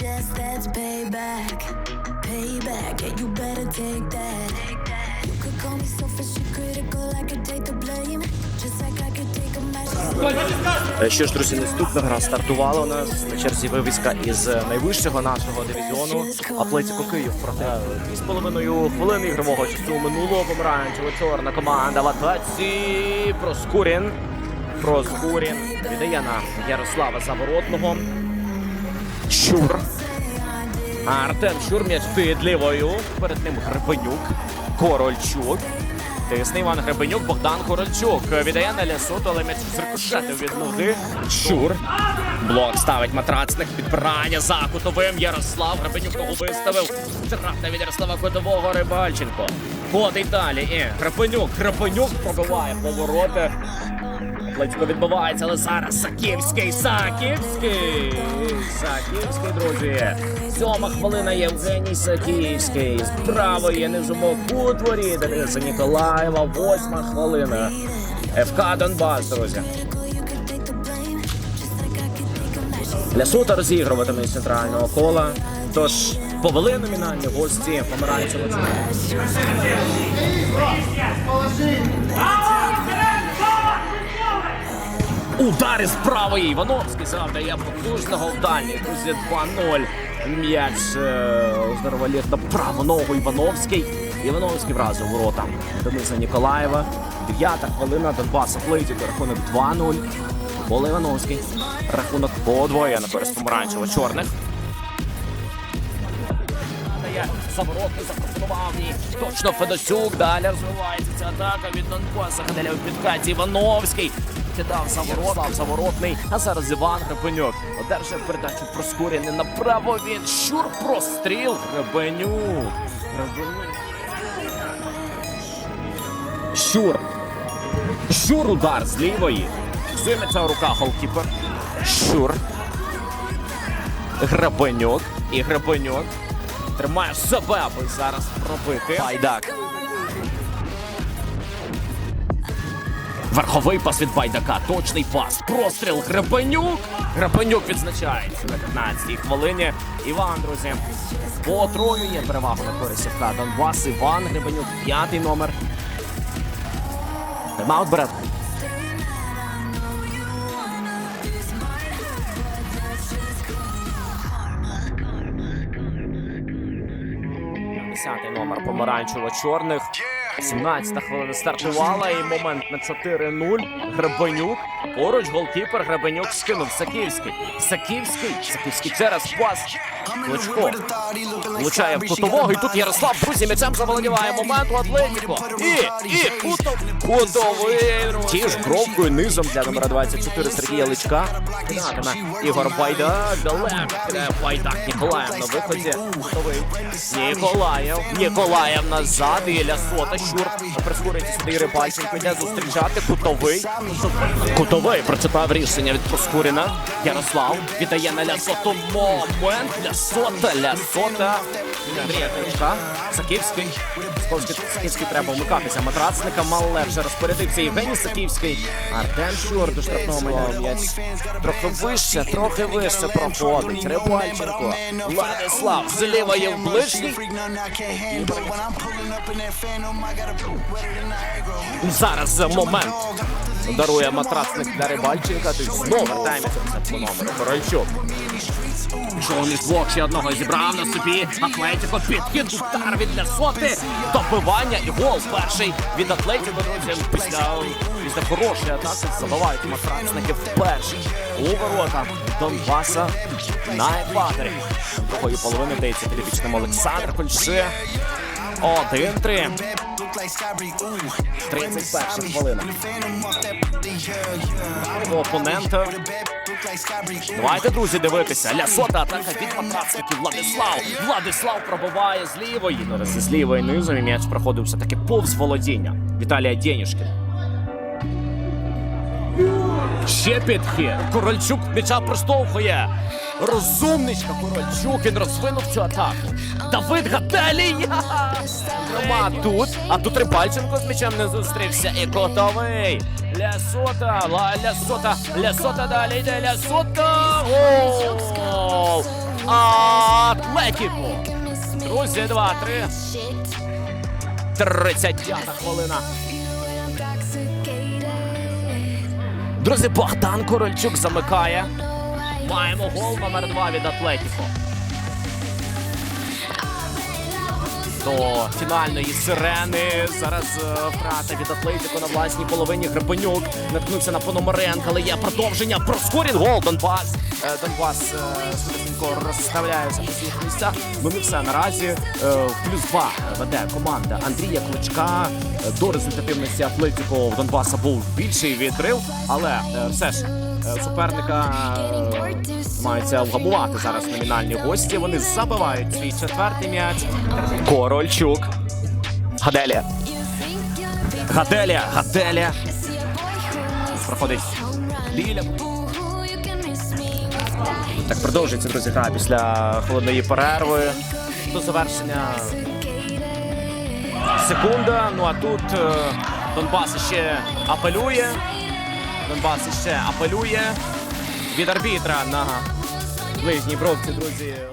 Just that's payback. Payback. Yeah, you better take that. You could call me selfish and critical. I could take the blame. Just like I could take a measure. Е, Що ж, друзі, наступна гра стартувала у нас на черзі вивіска із е, найвищого нашого дивізіону Атлетіко Київ проти дві з половиною хвилини ігрового часу минулого помаранчево чорна команда в атаці. Проскурін. Проскурін віддає на Ярослава Заворотного. Щур. Артем Щур м'яч під лівою. Перед ним Гребенюк. Корольчук. Тисне Іван Гребенюк, Богдан Корольчук. Віддає на лясу, але м'яч зрикошетив від ноги. Щур. Блок ставить матрацник. Підбирання за кутовим. Ярослав Гребенюк ногу виставив. Штрафна від Ярослава Кутового Рибальченко. Ходить далі. І Гребенюк. Гребенюк пробиває повороти. Лецько відбувається, але зараз Саківський, Саківський, Саківський, друзі. Сьома хвилина Євгеній Саківський. З правої низумов у дворі Дениса Ніколаєва. Восьма хвилина. ФК Донбас, друзі. Лясута розігруватиме центрального кола. Тож повели номінальні гості помаранчево. Удар з правої. Івановський завдає потужного в дальній. Друзі, 2-0. М'яч е, здороволіт на праву ногу Івановський. Івановський вразив ворота Дениса Ніколаєва. Дев'ята хвилина Донбас Атлетіко. Рахунок 2-0. Кола Івановський. Рахунок подвоє на користь помаранчево-чорних. Дає Заворотний запропонував їй. Точно Федосюк. Далі розвивається ця атака від Донбаса. Далі у підкаті Івановський. Кидав заворот, заворотний. А зараз Іван Гребенюк. Одержав передачу Проскуріни направо. Він щур простріл. Гребенюк. Гребенюк. Щур. Щур удар з лівої. Зиметься у руках голкіпер. Щур. Гребенюк. І Гребенюк. Тримає себе, аби зараз пробити. Байдак. Верховий пас від Байдака. Точний пас. Простріл. Гребенюк. Гребенюк відзначається на 15-й хвилині. Іван, друзі, потроює перевагу на користь ФК Донбас. Іван Гребенюк, п'ятий номер. Тайм-аут бере. Десятий номер помаранчево-чорних. 17 хвилина стартувала і момент на 4-0. Гребенюк. Поруч голкіпер Гребенюк скинув. Саківський. Саківський. Саківський через пас. Кличко. Влучає в кутового. І тут Ярослав, друзі, м'ячем заволодіває момент у Атлетіко. І, і, кутов, кутовий. Ті ж бровкою низом для номера 24 Сергія Личка. Кидатиме Ігор Байдак. Кидає Байдак Ніколаєв на виході. Кутовий. Ніколаєв. Ніколаєв назад. І Лясота. Щур. Прискорюється сюди Рибальченко. Йде зустрічати. Кутовий. Кутовий прочитав рішення від Проскуріна. Ярослав віддає на Лясоту момент. Лясота, Лясота. Андрія Кличка. Саківський. Саківський треба вмикатися. Матрацника мале вже розпорядився Євгеній Саківський. Артем Щур до штрафного м'яч. Трохи вище, трохи вище проходить. Рибальченко. Владислав зліває в ближній. Зараз момент. Дарує матрацник для Рибальченка. Ти знову вертаємося по номеру. Корольчук. Чоловік блок ще одного зібрав на собі. Атлетіко підхід, удар від Лясоти. Добивання і гол перший від Атлетіко, друзі. Після, після хорошої атаки забивають матрацники вперше. У ворота Донбаса на екваторі. Другої половини дається підопічним Олександр Кольше. 1-3. 31 хвилина. Опонента. Давайте, друзі, дивитися. Лясота атака від матрацників. Владислав. Владислав пробиває з лівої. Зараз з лівої низом і м'яч проходив все-таки повз володіння. Віталія Денюшкін. Ще підхід. Корольчук м'яча проштовхує. Розумничка Корольчук. Він розвинув цю атаку. Давид Гателія. Нема тут. А тут Рибальченко з м'ячем не зустрівся. І готовий. Лясота. Ла, Лясота. Лясота далі йде. Лясота. Гол. Друзі, 2-3. 35-та хвилина. Друзі, Богдан Корольчук замикає. Маємо гол номер 2 від Атлетіко. До фінальної сирени. Зараз е, втрата від Атлетіко на власній половині. Гребенюк наткнувся на Пономаренка, але є продовження. Проскорін гол Донбас. Е, Донбас е, розставляється по своїх місцях. Ну не все наразі. Плюс два веде команда Андрія Кличка. До результативності Атлетіко в Донбаса був більший відрив, але все ж суперника е, мається вгамувати зараз номінальні гості. Вони забивають свій четвертий м'яч. Корольчук. Гаделія. Гаделія. Гаделія. Проходить Ліля. Так продовжується, друзі, гра після холодної перерви. До завершення секунда. Ну а тут е, Донбас ще апелює. Донбас ще апелює від арбітра на ближній бровці, друзі.